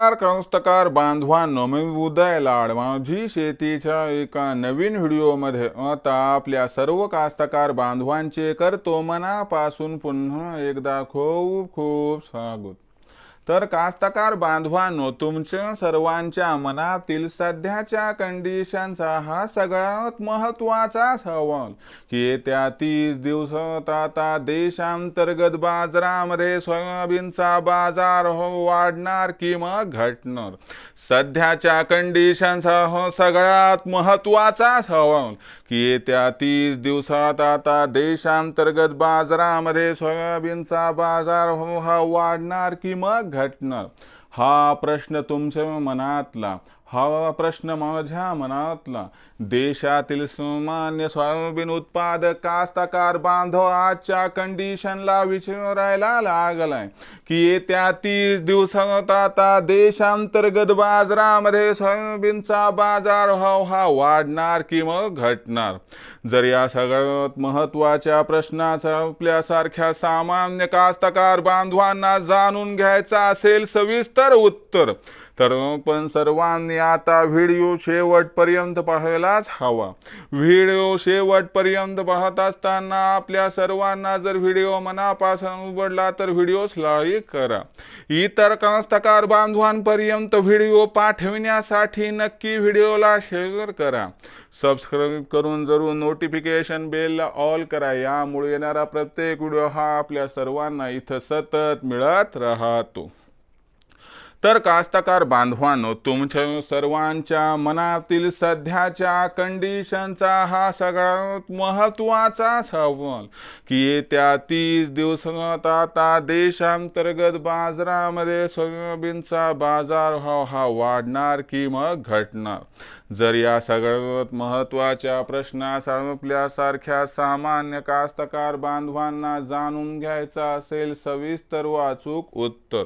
नमस्कार कंस्तकार बांधवांनो मी उदय लाड. माझी शेतीच्या एका नवीन व्हिडिओमध्ये आता आपल्या सर्व कास्तकार बांधवांचे करतो मनापासून पुन्हा एकदा खूप खूप स्वागत. तर कास्तकार बांधवांनो तुमच्या सर्वांच्या मनातील सध्याच्या कंडिशनचा हा सगळ्यात महत्त्वाचा सवाल. की येत्या तीस दिवसात आता देशांतर्गत बाजारामध्ये सोयाबीनचा बाजार हो वाढणार किंवा मग घटणार? सध्याच्या कंडिशनचा हो सगळ्यात महत्त्वाचा सवाल. की येत्या तीस दिवसात आता देशांतर्गत बाजारामध्ये सोयाबीनचा बाजार हो- हा वाढणार की मग घटणार? हा प्रश्न तुमच्या मनातला. हा प्रश्न माझ्या मनातला. देशातील सामान्य सोयाबीन उत्पादक कास्तकार बांधव आजच्या कंडिशनला विचारायला लागलाय. की येत्या तीस दिवसात आता देशांतर्गत बाजारामध्ये सोयाबीनचा बाजार भाव हा वाढणार कि मग घटणार? जर या सगळ्यात महत्त्वाच्या प्रश्नाचा आपल्यासारख्या सामान्य कास्तकार बांधवांना जाणून घ्यायचा असेल सविस्तर उत्तर. तर पण सर्वांनी आता व्हिडिओ शेवटपर्यंत पाहायलाच हवा. व्हिडिओ शेवटपर्यंत पाहत असताना आपल्या सर्वांना जर व्हिडिओ मनापासून उघडला तर व्हिडिओस लाईक करा. इतर कास्तकार बांधवांपर्यंत व्हिडिओ पाठविण्यासाठी नक्की व्हिडिओला शेअर करा. सबस्क्राईब करून जरूर नोटिफिकेशन बेलला ऑल करा. यामुळे येणारा प्रत्येक व्हिडिओ हा आपल्या सर्वांना इथं सतत मिळत राहतो. तर कास्तकार बांधवांनो तुमच्या सर्वांच्या मनातील सध्याच्या कंडिशनचा हा सगळ्यात महत्त्वाचा सवाल. की येत्या तीस दिवसात आता देशांतर्गत बाजारामध्ये सोयाबीनचा बाजार भाव हा वाढणार की मग घटणार? जर या सगळ्यात महत्त्वाच्या प्रश्नास आपल्यासारख्या सामान्य कास्तकार बांधवांना जाणून घ्यायचा असेल सविस्तर वाचूक उत्तर.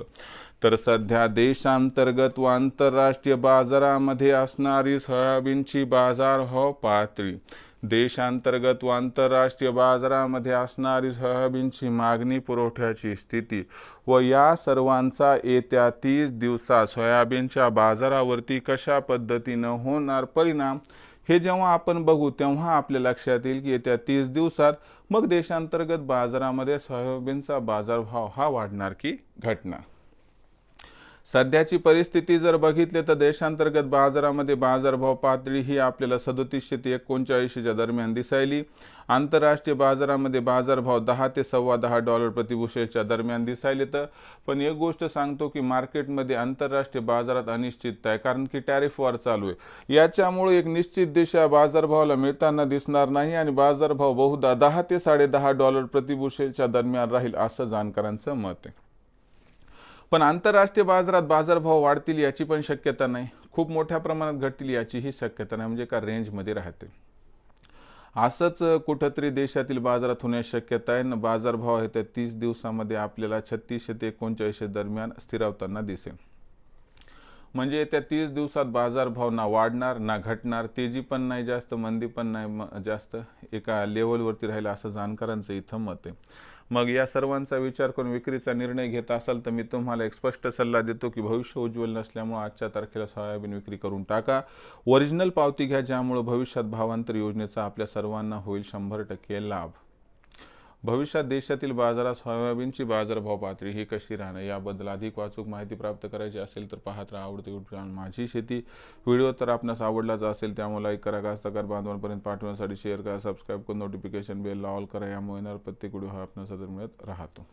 तर सध्या देशांतर्गत व आंतरराष्ट्रीय बाजारामध्ये असणारी सोयाबीनची बाजारभाव हो पातळी. देशांतर्गत व आंतरराष्ट्रीय बाजारामध्ये असणारी सोयाबीनची मागणी पुरवठ्याची स्थिती व या सर्वांचा येत्या तीस दिवसात सोयाबीनच्या बाजारावरती कशा पद्धतीनं होणार परिणाम हे जेव्हा आपण बघू तेव्हा आपल्या लक्षात येईल की येत्या तीस दिवसात मग देशांतर्गत बाजारामध्ये सोयाबीनचा बाजारभाव हा वाढणार की घटणार. सध्याची परिस्थिती जर बघितली तर देशांतर्गत बाजारामध्ये बाजारभाव पातळी ही आपल्याला सदोतीसशे ते एकोणचाळीसच्या दरम्यान दिसायली. आंतरराष्ट्रीय बाजारामध्ये बाजारभाव दहा ते सव्वा दहा डॉलर प्रतिबुशेलच्या दरम्यान दिसायले तर. पण एक गोष्ट सांगतो की मार्केटमध्ये आंतरराष्ट्रीय बाजारात अनिश्चितता आहे कारण की टॅरिफ वॉर चालू आहे. याच्यामुळे एक निश्चित दिशा बाजारभावाला मिळताना दिसणार नाही आणि बाजारभाव बहुधा दहा ते साडेदहा डॉलर प्रतिबुशेलच्या दरम्यान राहील असं जाणकारांचं मत आहे. पण आंतरराष्ट्रीय बाजारात बाजारभाव वाढतील याची पण शक्यता नाही. खूप मोठ्या प्रमाणात घटतील याचीही शक्यता नाही म्हणजे का रेंजमध्ये राहते असंच कुठंतरी देशातील बाजारात होण्याची शक्यता आहे. न बाजारभाव हे त्या तीस दिवसामध्ये आपल्याला छत्तीसशे ते एकोणचाळीसशे दरम्यान स्थिरावताना दिसेल. म्हणजे त्या तीस दिवसात बाजारभाव ना वाढणार ना घटणार तेजी पण नाही जास्त मंदी पण नाही जास्त एका लेवलवरती राहील असं जाणकारांचं इथं मत आहे. मग या सर्वांचा विचार करून विक्रीचा निर्णय घेत असाल तर मी तुम्हाला एक स्पष्ट सल्ला देतो की भविष्य उज्ज्वल नसल्यामुळे आजच्या तारखेला सोयाबीन विक्री करून टाका. ओरिजिनल पावती घ्या ज्यामुळे भविष्यात भावांतर योजनेचा आपल्या सर्वांना होईल शंभर टक्के लाभ. भविष्यात देशातील बाजारात सोयाबीनची बाजारभाव पातळी ही कशी राहणं याबद्दल अधिक वाचूक माहिती प्राप्त करायची असेल तर पाहत राहा आवडते यूट्यूब चॅनल माझी शेती. व्हिडिओ तर आपणास आवडलाच असेल त्यामुळे लाईक करा कास्तकार बांधवांपर्यंत पाठवण्यासाठी शेअर करा सबस्क्राईब करून नोटिफिकेशन बेल ऑल करा यामुळे येणार प्रत्येक व्हिडिओ हा आपणास सदर मिळत राहतो.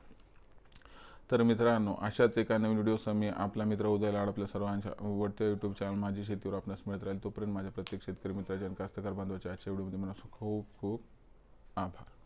तर मित्रांनो अशाच एका नवीन व्हिडिओसह मी आपला मित्र उदय लाड आपल्या सर्वांच्या आवडत्या यूट्यूब चॅनल माझी शेतीवर आपणास मिळत राहील. तोपर्यंत माझ्या प्रत्येक शेतकरी मित्राच्या आणि कास्तकार बांधवाच्या आजच्या व्हिडिओमध्ये मला खूप खूप आभार.